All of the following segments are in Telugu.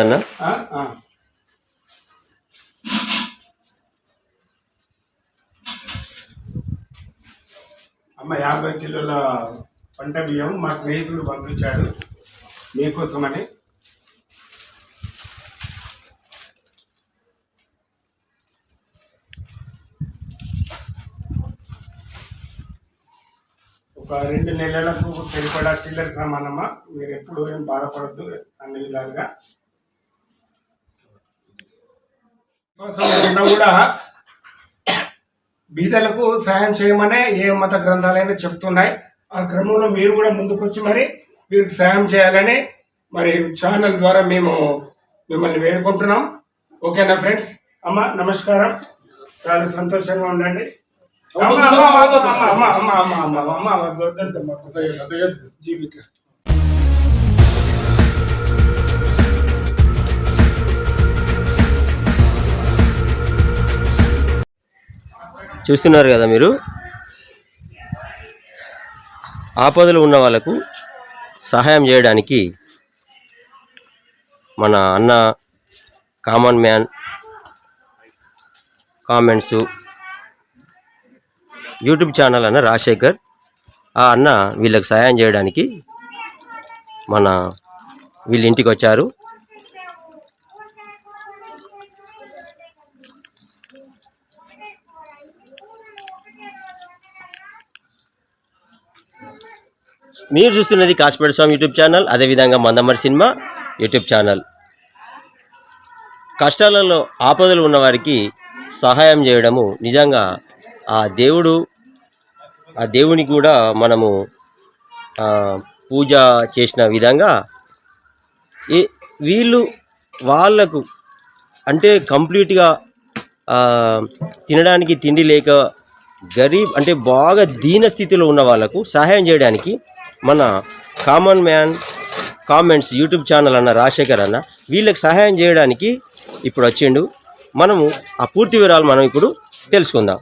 అన్న అమ్మ యాభై కిలోల పంట బియ్యం మా స్నేహితుడు పంపించాడు మీకోసమని. ఒక రెండు నెలలకు సరిపడా చిల్లర సామానమ్మా. మీరు ఎప్పుడు ఏం బాధపడద్దు అన్ని విధాలుగా. ఉన్నా కూడా బీదలకు సాయం చేయమనే ఏ మత గ్రంథాలైనా చెప్తున్నాయి ఆ క్రమంలో మీరు కూడా ముందుకొచ్చి మరి వీరికి సాయం చేయాలని మరి ఛానల్ ద్వారా మేము మిమ్మల్ని వేడుకుంటున్నాం ఓకేనా ఫ్రెండ్స్ అమ్మ నమస్కారం చాలా సంతోషంగా ఉండండి జీవిత చూస్తున్నారు కదా మీరు? ఆపదలు ఉన్న వాళ్ళకు సహాయం చేయడానికి మన అన్న common man comments YouTube channel అన్న రాజశేఖర్ ఆ అన్న వీళ్ళకి సహాయం చేయడానికి మన వీళ్ళ ఇంటికి వచ్చారు. మీరు చూస్తున్నది కాసిపేట స్వామి యూట్యూబ్ ఛానల్ అదేవిధంగా మందమరి సినిమా యూట్యూబ్ ఛానల్. కష్టాలలో ఆపదలు ఉన్నవారికి సహాయం చేయడము నిజంగా ఆ దేవుడు ఆ దేవుని కూడా మనము పూజ చేసిన విధంగా ఈ వీళ్ళు వాళ్ళకు అంటే కంప్లీట్గా తినడానికి తిండి లేక గరీబ్ అంటే బాగా దీన స్థితిలో ఉన్న వాళ్ళకు సహాయం చేయడానికి మన common man comments YouTube channel అన్న రాజశేఖర్ అన్న వీళ్ళకి సహాయం చేయడానికి ఇప్పుడు వచ్చిండు. మనము ఆ పూర్తి వివరాలు మనం ఇప్పుడు తెలుసుకుందాం.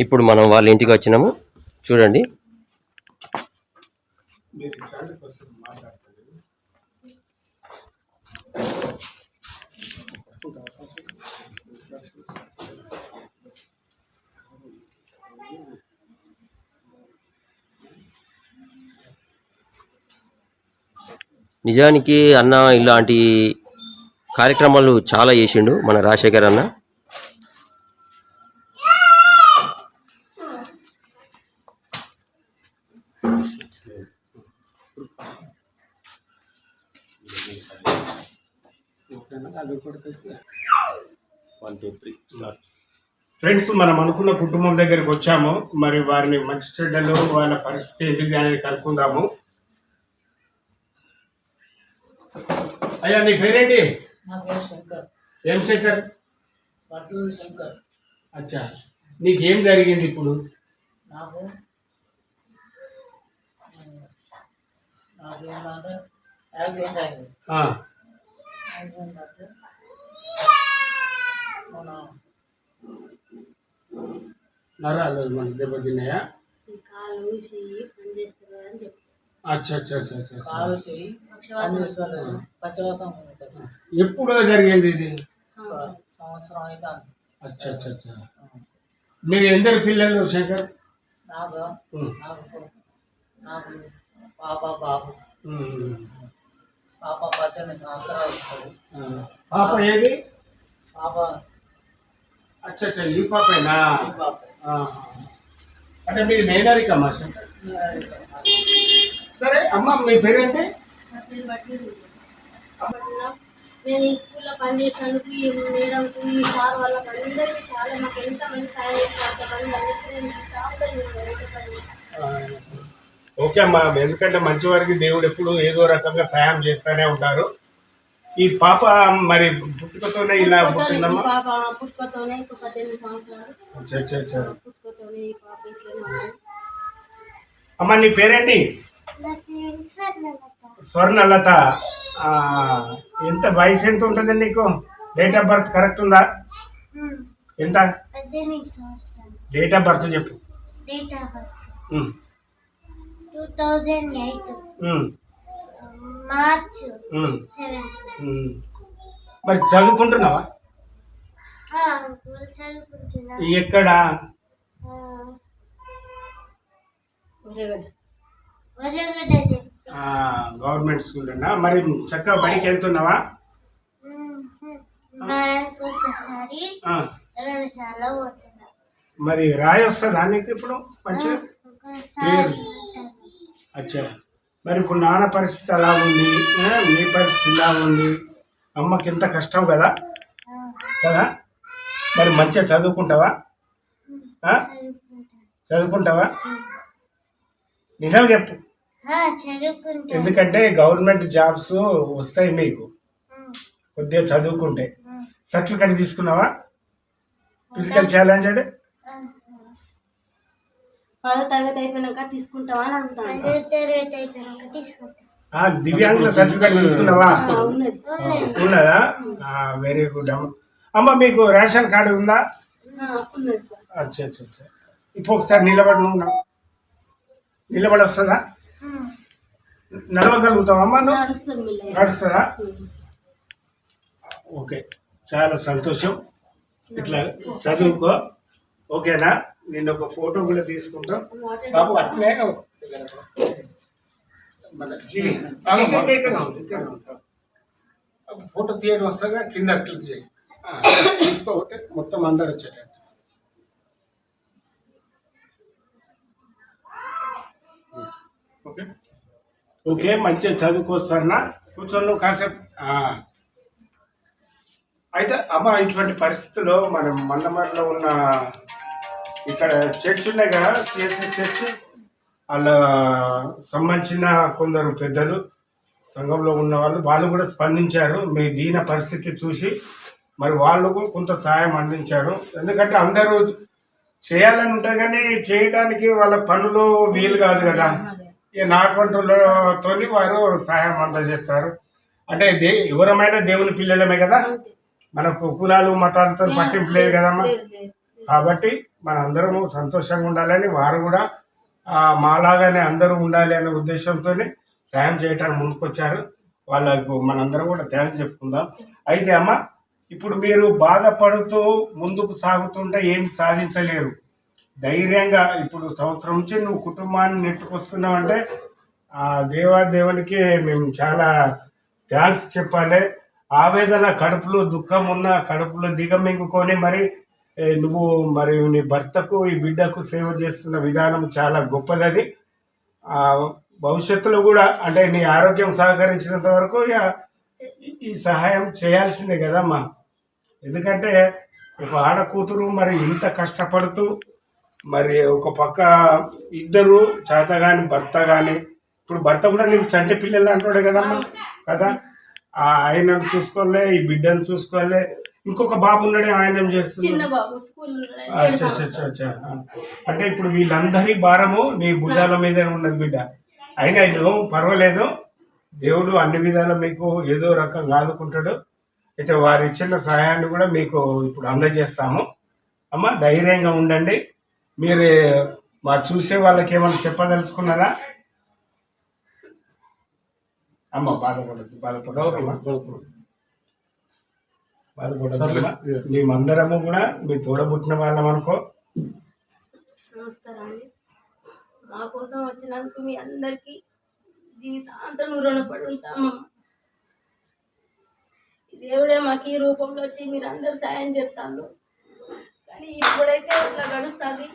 ఇప్పుడు మనం వాళ్ళ ఇంటికి వచ్చినాము. చూడండి. నిజానికి అన్న ఇలాంటి కార్యక్రమాలు చాలా చేసిండు మన రాజశేఖర్ అన్న. ఫ్రెండ్స్ మనం అనుకున్న కుటుంబం దగ్గరికి వచ్చాము. మరి వారిని మంచి చెడ్డలు వాళ్ళ పరిస్థితి ఏంటిది అనేది కనుక్కుందాము. అయ్యా నీ పేరేంటి? నా పేరు శంకర్. ఏం శేఖర్ పట్టూరు శంకర్. అచ్చా. నీకేం జరిగింది ఇప్పుడు? నాకు నాకు ఏంటంటే యాక్సిడెంట్ అయింది. ఆ, యాక్సిడెంట్ అంటే మన నరాలు మన దెబ్బతిన్నాయా కాలు చెయ్యి పనిచేస్తుంది అని చెప్పి. అచ్చా అచ్చా అచ్చా అచ్చా, అచ్చా కాలు చెయ్యి పనిచేస్తారు పచ్చవతం ఎప్పుడు జరిగింది ఇది? సంవత్సరం అయితే అచ్చా అచ్చా అచ్చా మీరు ఎందరు పిల్లలు శంకర్? నాకు పాప బాబు. పాప పద్దెనిమిది సంవత్సరాలు. పాప ఏది? పాప అచ్చా అచ్చా ఈ పాపేనా. అంటే మీది మేనరికమ్మా శంకర్? అమ్మ మీ పేరేంటి? నేను ఈ స్కూల్లో పనిచేసినందుకు ఈ మేడంకు ఈ సార్ వాళ్ళకి అందరికీ చాలా మాకు ఎంత మంది సాయం చేస్తారు ఓకే అమ్మా. ఎందుకంటే మంచి వారికి దేవుడు ఎప్పుడు ఏదో రకంగా సహాయం చేస్తూనే ఉంటారు. ఈ పాప మరి పుట్టుకతోనే ఇలా పుట్టిందమ్మా? పుట్టుకతోనే పద్దెనిమిది సంవత్సరాలు. పుట్టుకతోనే ఈ పాప. అమ్మా నీ పేరేంటి? స్వర్ణలత. ఆ, ఎంత వయసు ఎంత ఉంటుంది నీకు? డేట్ ఆఫ్ బర్త్ కరెక్ట్ ఉందా? ఎంత? డేట్ ఆఫ్ బర్త్ చెప్పు. మరి చదువుకుంటున్నావా? చదువుకుంటున్నా. ఎక్కడ? గవర్నమెంట్ స్కూల్ అన్నా. మరి చక్కగా బడికి వెళ్తున్నావా? మరి రాయి వస్తుందా నీకు ఇప్పుడు మంచిగా? అచ్చా. మరి ఇప్పుడు నాన్న పరిస్థితి ఎలా ఉంది. మీ పరిస్థితి ఎలా ఉంది. అమ్మకి ఎంత కష్టం కదా? కదా? మరి మంచిగా చదువుకుంటావా? చదువుకుంటావా? నిజం చెప్పు. ఎందుకంటే గవర్నమెంట్ జాబ్స్ వస్తాయి మీకు. కొద్దిగా చదువుకుంటే. సర్టిఫికెట్ తీసుకున్నావా? ఫిజికల్ ఛాలెంజ్ అంటే? పదో తరగతి అయిపోయినాక తీసుకుంటావా అని అడుగుతాను. పదో తరగతి అయిపోయాక తీసుకుంటా. ఆ, దివ్యాంగుల సర్టిఫికెట్ తీసుకున్నావా? ఉన్నది? ఉన్నదా వెరీ గుడ్ అమ్మ అమ్మ మీకు రేషన్ కార్డు ఉందా? అచ్చా అచ్చా అచ్చా. ఇప్పుడు ఒకసారి నిలబడి నిలబడి వస్తుందా? నువ్వు? నడుస్తుంది ఓకే. చాలా సంతోషం. ఇట్లా చదువుకో. ఓకేనా? నేను ఒక ఫోటో కూడా తీసుకుంటాం. బాబు అట్లే. ఫోటో తీయడం వస్తుందా కింద క్లిక్ చేయి. ఆ, తీసుకోవటే మొత్తం అందరు వచ్చేటట్టు. ఓకే మంచిగా చదువుకొస్తానా కూర్చొని నువ్వు కాసేపు. అయితే అమ్మ ఇటువంటి పరిస్థితుల్లో మనం మండమరిలో ఉన్న ఇక్కడ చర్చ్ ఉన్నాయి కదా సిఎస్ఐ చర్చ్. వాళ్ళ సంబంధించిన కొందరు పెద్దలు సంఘంలో ఉన్న వాళ్ళు వాళ్ళు కూడా స్పందించారు. మీ దీన పరిస్థితి చూసి మరి వాళ్ళు కొంత సహాయం అందించారు. ఎందుకంటే అందరూ చేయాలని ఉంటుంది కానీ చేయడానికి వాళ్ళ పనులు వీలు కాదు కదా. ఈ నాటువంటితోని వారు సహాయం అందజేస్తారు. అంటే దే ఎవరమైనా దేవుని పిల్లలమే కదా? మనకు కులాలు మతాలతో పట్టింపు లేదు కదమ్మా కాబట్టి మన అందరము సంతోషంగా ఉండాలని వారు కూడా ఆ, మాలాగానే అందరూ ఉండాలి అనే ఉద్దేశంతో సాయం చేయడానికి ముందుకొచ్చారు. వాళ్ళకు మనందరం కూడా థ్యాంక్స్ చెప్పుకుందాం. అయితే అమ్మ ఇప్పుడు మీరు బాధపడుతూ ముందుకు సాగుతుంటే ఏం సాధించలేరు? ధైర్యంగా ఇప్పుడు సంవత్సరం నుంచి నువ్వు కుటుంబాన్ని నెట్టుకొస్తున్నావు అంటే ఆ దేవా దేవునికి మేము చాలా థ్యాంక్స్ చెప్పాలి. ఆవేదన కడుపులో దుఃఖం ఉన్న కడుపులో దిగమింగుకొని మరి నువ్వు మరి నీ భర్తకు ఈ బిడ్డకు సేవ చేస్తున్న విధానం చాలా గొప్పదది. భవిష్యత్తులో కూడా అంటే నీ ఆరోగ్యం సహకరించినంత వరకు ఇక ఈ సహాయం చేయాల్సిందే కదమ్మా. ఎందుకంటే ఒక ఆడ కూతురు మరి ఇంత కష్టపడుతూ మరి ఒక పక్క ఇద్దరు చేత కానీ భర్త కానీ ఇప్పుడు భర్త కూడా నీకు చంటి పిల్లలు అంటాడు కదమ్మా కదా? ఆ ఆయనను చూసుకోలే ఈ బిడ్డను చూసుకోలే. ఇంకొక బాబు ఉన్నాడే ఆయన ఏం చేస్తుంది. అంటే ఇప్పుడు వీళ్ళందరి భారము నీ భుజాల మీదే ఉన్నది బిడ్డ. అయినా నువ్వు పర్వాలేదు. దేవుడు అన్ని విధాలా మీకు ఏదో రకంగా ఆదుకుంటాడు. అయితే వారు ఇచ్చిన సహాయాన్ని కూడా మీకు ఇప్పుడు అందజేస్తాము. అమ్మ ధైర్యంగా ఉండండి. మీరు మా చూసే వాళ్ళకి ఏమైనా చెప్పదలుచుకున్నారా? అమ్మ బాధపడద్దు బాధపడవు బాధపడదు మేమందరము కూడా మీ తోడబుట్టిన వాళ్ళం అనుకో. నమస్కారం మా కోసం వచ్చినందుకు మీ అందరికీ జీవితాంతం రుణపడి ఉంటాము దేవుడే మాకు ఈ రూపంలో వచ్చి మీరు అందరు సాయం చేస్తాను కానీ ఇప్పుడైతే ఇట్లా గడుస్తుంది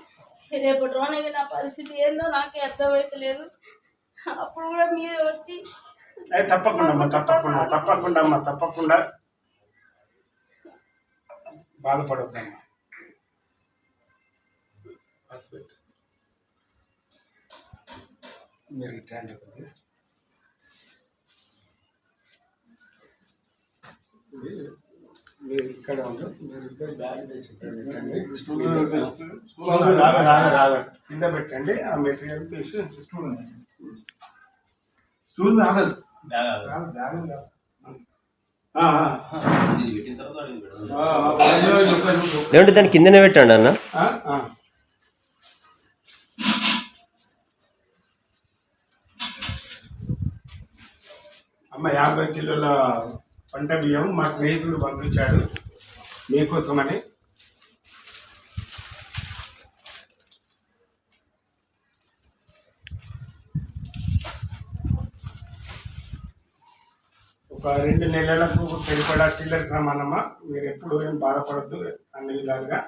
రేపటి రోజున నా పరిస్థితి ఏందో నాకే అర్థమైతలేదు. అప్పుడు కూడా మీరే వచ్చి తప్పకుండా అమ్మా తప్పకుండా తప్పకుండా అమ్మా తప్పకుండా. బాధపడొద్దమ్మా. మీరు ట్రైన్ మీరు ఇక్కడ ఉండు మీరు ఇద్దరు బ్యాగ్ తీసి ఇక్కడ పెట్టండి స్టూల్ రాగా రాగా రాగా కింద పెట్టండి ఆ మెటీరియల్ తీసి స్టూల్ స్టూల్ రాగదు. లేదంటే దాని కిందనే పెట్టండి అన్న ఆ, ఆ. అమ్మ యాభై కిలోల పంట బియ్యం మా స్నేహితుడు పంపించాడు మీకోసమని. ఒక రెండు నెలలకు సరిపడా చిల్లర సమానమా మీరు ఎప్పుడు ఏం బాధపడద్దు అన్ని విధాలుగా.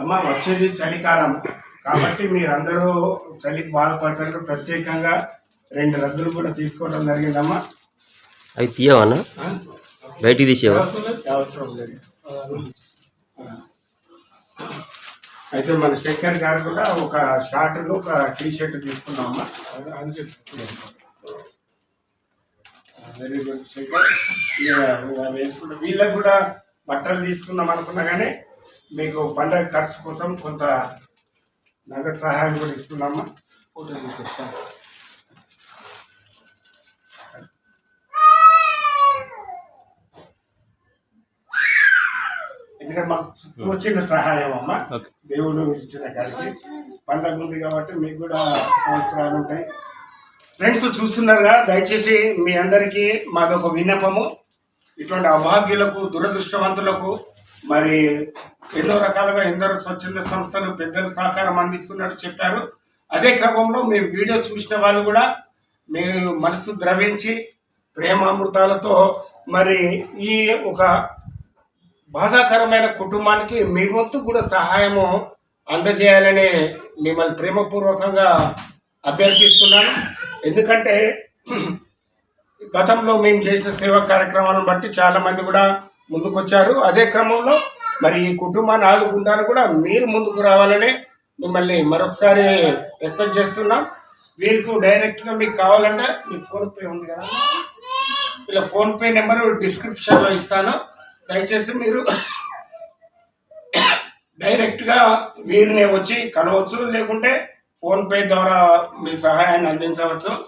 అమ్మ వచ్చేది చలికాలం. కాబట్టి మీరందరూ చలికి బాధపడతారు. ప్రత్యేకంగా రెండు రద్దులు కూడా తీసుకోవడం జరిగిందమ్మా. అవి తీయవన్నా బయటికి తీసేవా? అవసరం లేదు. అయితే మన శేఖర్ గారు కూడా ఒక షార్ట్ ఒక టీ షర్ట్ తీసుకున్నామమ్మా. అది చెప్తున్నాను. వెరీ గుడ్ వేసుకుంటే. వీళ్ళకి కూడా బట్టలు తీసుకుందాం అనుకున్నా కానీ మీకు పండగ ఖర్చు కోసం కొంత నగదు సహాయం కూడా ఇస్తున్నామా? ఫోటో ఎందుకంటే మాకు వచ్చిన సహాయం అమ్మ. దేవుడు ఇచ్చిన కాడికి. పండగ ఉంది కాబట్టి మీకు కూడా అవసరాలు ఉంటాయి. ఫ్రెండ్స్ చూస్తున్నారుగా దయచేసి మీ అందరికీ మాదొక విన్నపము. ఇటువంటి అభాగ్యులకు దురదృష్టవంతులకు మరి ఎన్నో రకాలుగా ఎందరో స్వచ్ఛంద సంస్థలు పెద్దలు సహకారం అందిస్తున్నట్టు చెప్పారు. అదే క్రమంలో మేము వీడియో చూసిన వాళ్ళు కూడా మీ మనసు ద్రవించి ప్రేమామృతాలతో మరి ఈ ఒక బాధాకరమైన కుటుంబానికి మీ వంతు కూడా సహాయము అందజేయాలని మిమ్మల్ని ప్రేమపూర్వకంగా అభ్యర్థిస్తున్నాను. ఎందుకంటే గతంలో మేము చేసిన సేవా కార్యక్రమాలను బట్టి చాలామంది కూడా ముందుకొచ్చారు. అదే క్రమంలో మరి ఈ కుటుంబాన్ని ఆదుకుంటాను కూడా మీరు ముందుకు రావాలని మిమ్మల్ని మరొకసారి రిక్వెస్ట్ చేస్తున్నాం. వీరికి డైరెక్ట్గా మీకు కావాలంటే మీ ఫోన్పే ఉంది కదా. ఇలా ఫోన్పే నెంబర్ డిస్క్రిప్షన్లో ఇస్తాను. దయచేసి మీరు డైరెక్ట్గా వీరిని వచ్చి కలవచ్చు లేకుంటే ఫోన్పే ద్వారా మీ సహాయాన్ని అందించవచ్చు.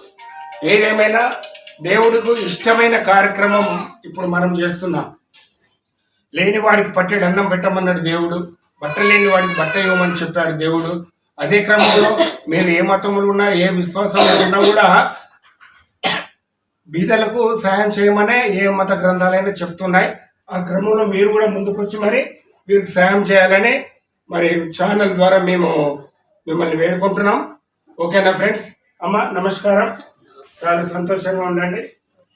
ఏదేమైనా దేవుడికి ఇష్టమైన కార్యక్రమం ఇప్పుడు మనం చేస్తున్నాం. లేని వాడికి పట్టెడు అన్నం పెట్టమన్నాడు దేవుడు. బట్ట లేని వాడికి బట్ట ఇవ్వమని చెప్పాడు దేవుడు. అదే క్రమంలో మీరు ఏ మతములు ఉన్నా ఏ విశ్వాసంలో ఉన్నా కూడా బీదలకు సాయం చేయమనే ఏ మత గ్రంథాలైనా చెప్తున్నాయి. ఆ క్రమంలో మీరు కూడా ముందుకొచ్చి మరి వీరికి సాయం చేయాలని మరి ఛానల్ ద్వారా మేము మిమ్మల్ని వేడుకుంటున్నాం. ఓకేనా ఫ్రెండ్స్? అమ్మ నమస్కారం. చాలా సంతోషంగా ఉండండి.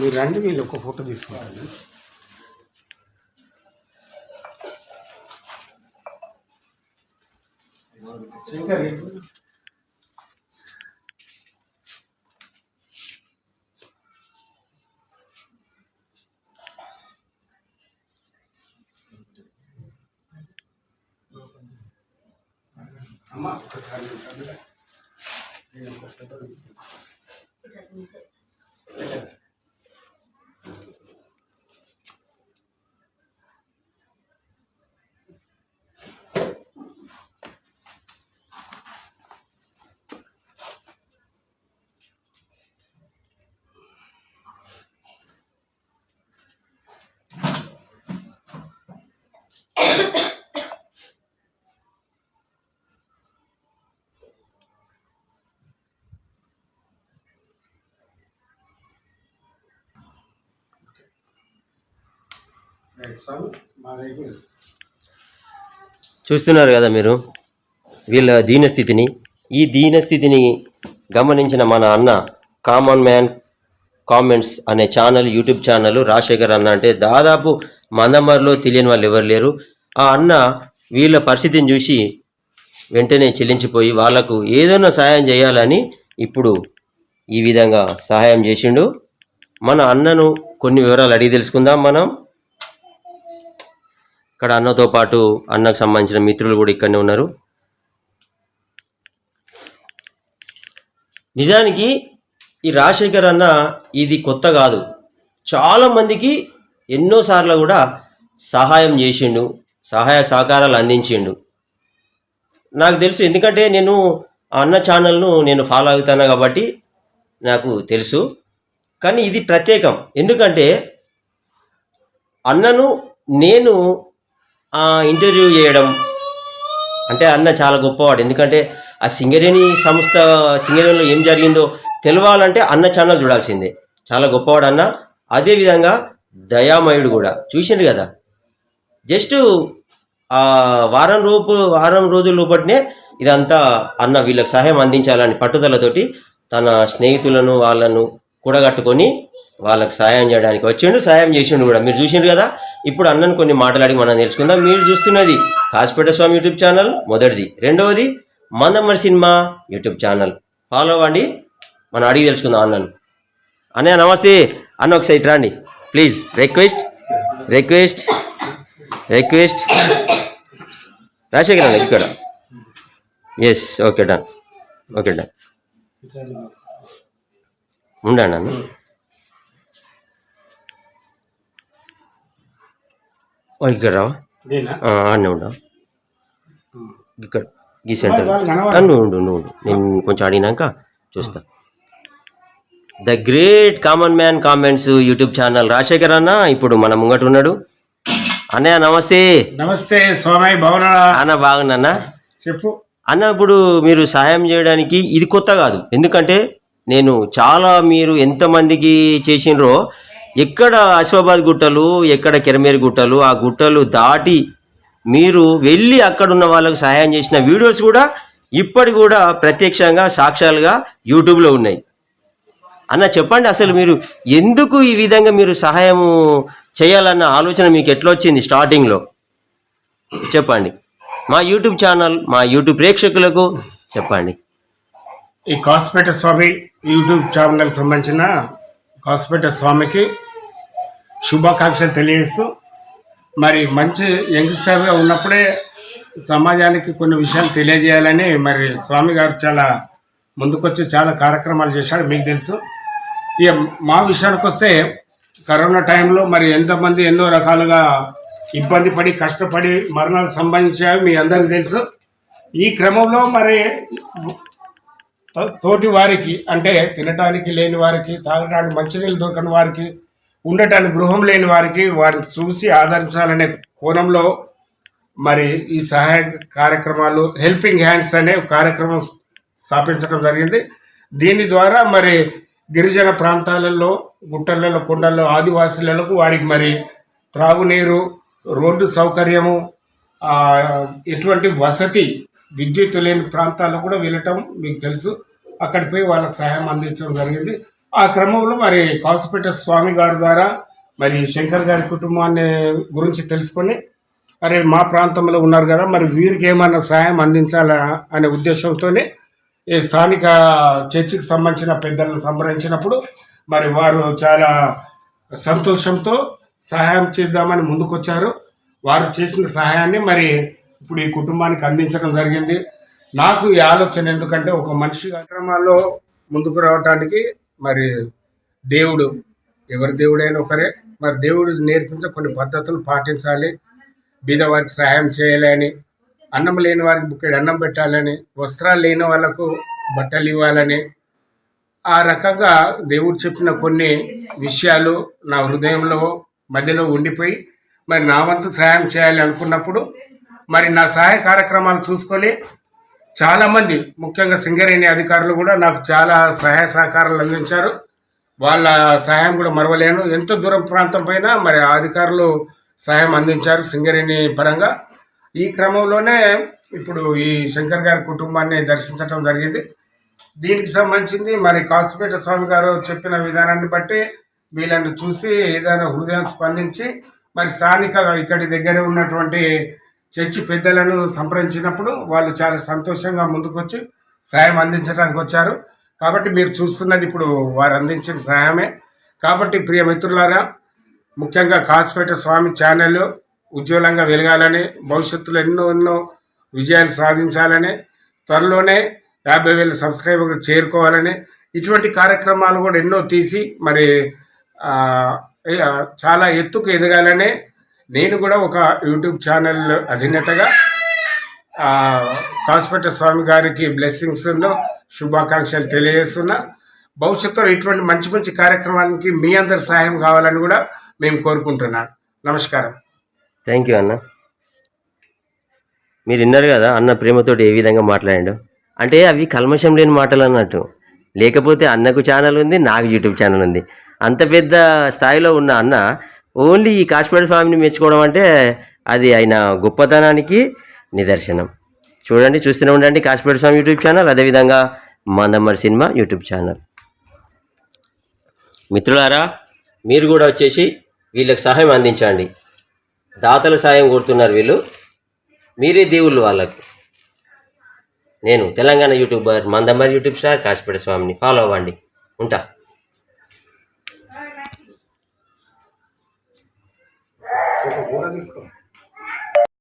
మీరు రండి వీళ్ళు ఒక ఫోటో తీసుకుంటారు. శంకర్ అమ్మ ఒకసారి. నేను ఒక ఫోటో తీసుకుంటాను. చూస్తున్నారు కదా మీరు వీళ్ళ దీనస్థితిని. ఈ దీనస్థితిని గమనించిన మన అన్న కామన్ మ్యాన్ కామెంట్స్ అనే ఛానల్ యూట్యూబ్ ఛానల్ రాజశేఖర్ అన్న అంటే దాదాపు మందమరిలో తెలియని వాళ్ళు ఎవరు లేరు. ఆ అన్న వీళ్ళ పరిస్థితిని చూసి వెంటనే చెల్లించిపోయి వాళ్ళకు ఏదైనా సహాయం చేయాలని ఇప్పుడు ఈ విధంగా సహాయం చేసిండు. మన అన్నను కొన్ని వివరాలు అడిగి తెలుసుకుందాం మనం. ఇక్కడ అన్నతో పాటు అన్నకు సంబంధించిన మిత్రులు కూడా ఇక్కడనే ఉన్నారు. నిజానికి ఈ రాజశేఖర్ అన్న ఇది కొత్త కాదు. చాలా మందికి ఎన్నోసార్లు కూడా సహాయం చేసిండు సహాయ సహకారాలు అందించిండు. నాకు తెలుసు ఎందుకంటే నేను ఆ అన్న ఛానల్ను నేను ఫాలో అవుతాను కాబట్టి నాకు తెలుసు. కానీ ఇది ప్రత్యేకం. ఎందుకంటే అన్నను నేను ఇంటర్వ్యూ చేయడం అంటే అన్న చాలా గొప్పవాడు. ఎందుకంటే ఆ సింగరేణి సంస్థ సింగరేణిలో ఏం జరిగిందో తెలవాలంటే అన్న ఛానల్ చూడాల్సిందే. చాలా గొప్పవాడు అన్న. అదేవిధంగా దయామయుడు కూడా. చూసిండు కదా? జస్ట్ ఆ వారం రూపు వారం రోజుల లోపటినే ఇదంతా అన్న వీళ్ళకి సహాయం అందించాలని పట్టుదలతోటి తన స్నేహితులను వాళ్ళను కూడగట్టుకొని వాళ్ళకి సహాయం చేయడానికి. వచ్చిండు సహాయం చేసిండు కూడా. మీరు చూసిండు కదా? ఇప్పుడు అన్నను కొన్ని మాట్లాడి మనం తెలుసుకుందాం మీరు చూస్తున్నది కాసిపేట స్వామి యూట్యూబ్ ఛానల్ మొదటిది. రెండవది Mandamarri cinema YouTube channel. Follow అవ్వండి. మనం అడిగి తెలుసుకుందాం అన్నను. అన్నయ్య నమస్తే. అన్న ఒకసారి ఇటు రండి. Please request request request. Rajasekhar అన్న ఇక్కడ. Yes okay done okay done ఉండండి అన్న ఇక్కడ రావా? ఆడనే ఉండవు ఇక్కడ ఈ సెంటర్. నువ్వు ఉండు నువ్వు నేను కొంచెం అడిగినాక చూస్తా. The great common man comments YouTube channel Rajasekhar అన్న ఇప్పుడు మన ముంగట ఉన్నాడు. అన్నయ్య నమస్తే. నమస్తే స్వామి అన్న బాగున్నా చెప్పు. అన్న ఇప్పుడు మీరు సహాయం చేయడానికి ఇది కొత్త కాదు. ఎందుకంటే నేను చాలా మీరు ఎంతమందికి చేసినరో ఎక్కడ అశ్వాబాద్ గుట్టలు ఎక్కడ కెరమేరు గుట్టలు ఆ గుట్టలు దాటి మీరు వెళ్ళి అక్కడ ఉన్న వాళ్ళకు సహాయం చేసిన వీడియోస్ కూడా ఇప్పటి కూడా ప్రత్యక్షంగా సాక్ష్యాలుగా యూట్యూబ్లో ఉన్నాయి. అన్న చెప్పండి అసలు మీరు ఎందుకు ఈ విధంగా మీరు సహాయము చేయాలన్న ఆలోచన మీకు ఎట్లా వచ్చింది స్టార్టింగ్లో? చెప్పండి. మా యూట్యూబ్ ఛానల్ మా యూట్యూబ్ ప్రేక్షకులకు చెప్పండి. ఈ కాస్పేట స్వామి యూట్యూబ్ ఛానల్కి సంబంధించిన కాస్పేట స్వామికి శుభాకాంక్షలు తెలియజేస్తూ మరి మంచి యంగ్స్టర్గా ఉన్నప్పుడే సమాజానికి కొన్ని విషయాలు తెలియజేయాలని మరి స్వామి గారు చాలా ముందుకొచ్చి చాలా కార్యక్రమాలు చేశాడు మీకు తెలుసు. ఇక మా విషయానికి వస్తే కరోనా టైంలో మరి ఎంతమంది ఎన్నో రకాలుగా ఇబ్బంది పడి కష్టపడి మరణాలు సంభవించాయి మీ అందరికీ తెలుసు. ఈ క్రమంలో మరి తోటి వారికి అంటే తినటానికి లేని వారికి తాగడానికి మంచినీళ్ళు దొరకని వారికి ఉండటానికి గృహం లేని వారికి వారిని చూసి ఆదరించాలనే కోణంలో మరి ఈ సహాయ కార్యక్రమాలు హెల్పింగ్ హ్యాండ్స్ అనే కార్యక్రమం స్థాపించడం జరిగింది. దీని ద్వారా మరి గిరిజన ప్రాంతాలలో గుట్టలలో కొండల్లో ఆదివాసులకు వారికి మరి త్రాగునీరు రోడ్డు సౌకర్యము ఎటువంటి వసతి విద్యుత్ లేని ప్రాంతాల్లో కూడా వెళ్ళటం మీకు తెలుసు. అక్కడికి పోయి వాళ్ళకి సహాయం అందించడం జరిగింది. ఆ క్రమంలో మరి కాసుపేట స్వామి గారి ద్వారా మరి శంకర్ గారి కుటుంబాన్ని గురించి తెలుసుకొని అరే మా ప్రాంతంలో ఉన్నారు కదా మరి వీరికి ఏమైనా సహాయం అందించాలా అనే ఉద్దేశంతోనే ఈ స్థానిక చర్చికి సంబంధించిన పెద్దలను సంప్రదించినప్పుడు మరి వారు చాలా సంతోషంతో సహాయం చేద్దామని ముందుకొచ్చారు. వారు చేసిన సహాయాన్ని మరి ఇప్పుడు ఈ కుటుంబానికి అందించడం జరిగింది. నాకు ఈ ఆలోచన ఎందుకంటే ఒక మనిషి కార్యక్రమాల్లో ముందుకు రావటానికి మరి దేవుడు ఎవరి దేవుడైనా ఒకరే. మరి దేవుడు నేర్పించిన కొన్ని పద్ధతులు పాటించాలి. బీద వారికి సహాయం చేయాలని అన్నం లేని వారికి బుక్కడి అన్నం పెట్టాలని వస్త్రాలు లేని వాళ్ళకు బట్టలు ఇవ్వాలని ఆ రకంగా దేవుడు చెప్పిన కొన్ని విషయాలు నా హృదయంలో మధ్యలో ఉండిపోయి మరి నా వంతు సహాయం చేయాలి అనుకున్నప్పుడు మరి నా సహాయ కార్యక్రమాలు చూసుకొని చాలామంది ముఖ్యంగా సింగరేణి అధికారులు కూడా నాకు చాలా సహాయ సహకారాలు అందించారు. వాళ్ళ సహాయం కూడా మరవలేను. ఎంత దూరం ప్రాంతం పైన మరి అధికారులు సహాయం అందించారు సింగరేణి పరంగా. ఈ క్రమంలోనే ఇప్పుడు ఈ శంకర్ గారి కుటుంబాన్ని దర్శించడం జరిగింది. దీనికి సంబంధించింది మరి కాసిపేట స్వామి గారు చెప్పిన విధానాన్ని బట్టి వీళ్ళని చూసి ఏదైనా హృదయం స్పందించి మరి స్థానిక ఇక్కడి దగ్గర ఉన్నటువంటి చర్చి పెద్దలను సంప్రదించినప్పుడు వాళ్ళు చాలా సంతోషంగా ముందుకొచ్చి సాయం అందించడానికి వచ్చారు. కాబట్టి మీరు చూస్తున్నది ఇప్పుడు వారు అందించిన సాయమే కాబట్టి ప్రియ మిత్రులారా ముఖ్యంగా కాసుపేట స్వామి ఛానల్ ఉజ్వలంగా వెలగాలని భవిష్యత్తులో ఎన్నో ఎన్నో విజయాలు సాధించాలని త్వరలోనే యాభై వేల సబ్స్క్రైబర్లు చేరుకోవాలని ఇటువంటి కార్యక్రమాలు కూడా ఎన్నో తీసి మరి చాలా ఎత్తుకు ఎదగాలని నేను కూడా ఒక యూట్యూబ్ ఛానల్ అధినేతగా కాసుపేట స్వామి గారికి బ్లెస్సింగ్స్ శుభాకాంక్షలు తెలియజేస్తున్నా. భవిష్యత్తులో ఇటువంటి మంచి మంచి కార్యక్రమానికి మీ అందరి సహాయం కావాలని కూడా మేము కోరుకుంటున్నాను నమస్కారం. థ్యాంక్ యూ అన్న. మీరు విన్నారు కదా అన్న ప్రేమతోటి ఏ విధంగా మాట్లాడాడు? అంటే అవి కల్మషం లేని మాటలు అన్నట్టు. లేకపోతే అన్నకు ఛానల్ ఉంది నాకు యూట్యూబ్ ఛానల్ ఉంది. అంత పెద్ద స్థాయిలో ఉన్న అన్న ఓన్లీ ఈ కాశ్మీర స్వామిని మెచ్చుకోవడం అంటే అది ఆయన గొప్పతనానికి నిదర్శనం. చూడండి చూస్తూనే ఉండండి కాశ్మీర స్వామి యూట్యూబ్ ఛానల్ అదేవిధంగా మందమ్మర్ సినిమా యూట్యూబ్ ఛానల్. మిత్రులారా మీరు కూడా వచ్చేసి వీళ్ళకి సహాయం అందించండి. దాతల సాయం కోరుతున్నారు వీళ్ళు. మీరే దేవుళ్ళు వాళ్ళకు. నేను Telangana youtuber Mandamarri YouTube star Kasipet స్వామిని ఫాలో అవ్వండి. ఉంటా.